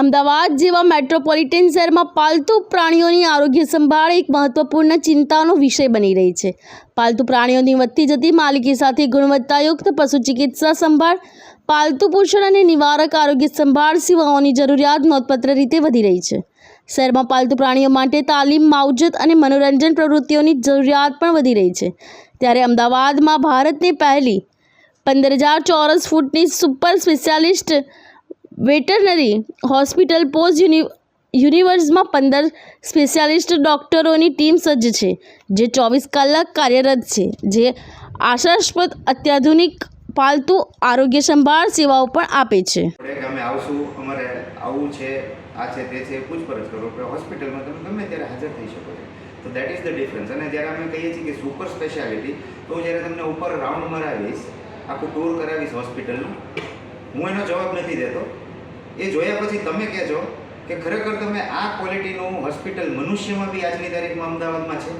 અમદાવાદ જેવા મેટ્રોપોલિટન શહેરમાં પાલતુ પ્રાણીઓની આરોગ્ય સંભાળ એક મહત્વપૂર્ણ ચિંતાનો વિષય બની રહી છે. પાલતુ પ્રાણીઓની વધતી જતી માલિકી સાથે ગુણવત્તાયુક્ત પશુ ચિકિત્સા સંભાળ, પાલતુ પોષણ અને નિવારક આરોગ્ય સંભાળ સેવાઓની જરૂરિયાત નોંધપાત્ર રીતે વધી રહી છે. શહેરમાં પાલતુ પ્રાણીઓ માટે તાલીમ, માવજત અને મનોરંજન પ્રવૃત્તિઓની જરૂરિયાત પણ વધી રહી છે. ત્યારે અમદાવાદમાં ભારતની પહેલી પંદર હજાર ચોરસ ફૂટની super specialist veterinary hospital post યુનિ, યુનિવર્સમાં પંદર સ્પેશિયાલિસ્ટ ડૉક્ટરોની ટીમ સજ્જ છે, જે ચોવીસ કલાક કાર્યરત છે, જે આશાસ્પદ, અત્યાધુનિક, પાલતુ આરોગ્ય સંભાળ સેવાઓ પણ આપે છે. અમે આવશું, અમારે આવું છે, આ છે, તે છે, પૂછપરછ કરો, કે હોસ્પિટલમાં તમે ગમે ત્યારે હાજર થઈ શકો છો. તો દેટ ઇઝ ધ ડિફરન્સ અને જ્યારે અમે કહીએ છીએ કે સુપર સ્પેશિયાલિટી તો જ્યારે તમને ઉપર રાઉન્ડ મરાવીશ, આખું ટૂર કરાવીશ હોસ્પિટલનું હું એનો જવાબ નથી દેતો. એ જોયા પછી તમે કહેજો કે ખરેખર તમે આ ક્વોલિટીનું હોસ્પિટલ મનુષ્યમાં બી આજની તારીખમાં અમદાવાદમાં છે?